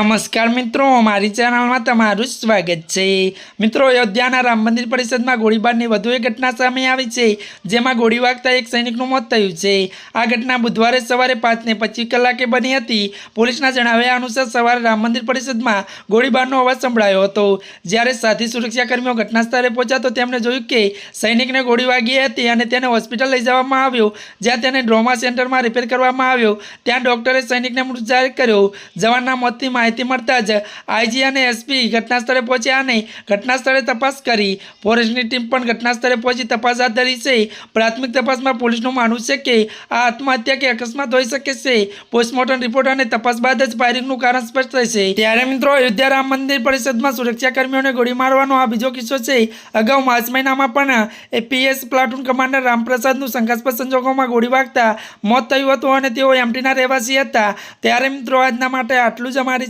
નમસ્કાર મિત્રો, મારી ચેનલમાં તમારું સ્વાગત છે. મિત્રો, અયોધ્યાના રામ મંદિર પરિષદમાં ગોળીબારની વધુ એક ઘટના સામે આવી છે, જેમાં ગોળી વાગતા એક સૈનિકનું મોત થયું છે. આ ઘટના બુધવારે સવારે પાંચને પચીસ કલાકે બની હતી. પોલીસના જણાવ્યા અનુસાર સવારે રામ મંદિર પરિષદમાં ગોળીબારનો અવાજ સંભળાયો હતો. જ્યારે સાથી સુરક્ષાકર્મીઓ ઘટના સ્થળે પહોંચ્યા, તો તેમણે જોયું કે સૈનિકને ગોળી વાગી હતી અને તેને હોસ્પિટલ લઈ જવામાં આવ્યો, જ્યાં તેને ડ્રોમા સેન્ટરમાં રિપેર કરવામાં આવ્યો. ત્યાં ડોક્ટરે સૈનિકને મૃત જાહેર કર્યો. જવાનના મોતની માહિતી મળતા જ આઈજી અને એસપી ઘટનાસ્થળે પહોંચ્યા અને ઘટનાસ્થળે તપાસ કરી. ફોરેસ્ટની ટીમ પણ ઘટનાસ્થળે પહોંચી તપાસ હાથ ધરી છે. પ્રાથમિક તપાસમાં પોલીસનું માનવું છે કે આ આત્મહત્યા કે અકસ્માત હોઈ શકે છે. પોસ્ટમોર્ટમ રિપોર્ટ અને તપાસ બાદ જ ફાયરિંગનું કારણ સ્પષ્ટ થશે ત્યારે મિત્રો અયોધ્યા રામ મંદિર પરિષદમાં સુરક્ષાકર્મીઓને ગોળી મારવાનો આ બીજો કિસ્સો છે. અગાઉ માર્ચ મહિનામાં પણ એપીએસ પ્લાટૂન કમાન્ડર રામપ્રસાદનું શંકાસ્પદ સંજોગોમાં ગોળી વાગતા મોત થયું હતું અને તેઓ એમટીના રહેવાસી હતા. ત્યારે મિત્રો આજના માટે આટલું જ. અમારી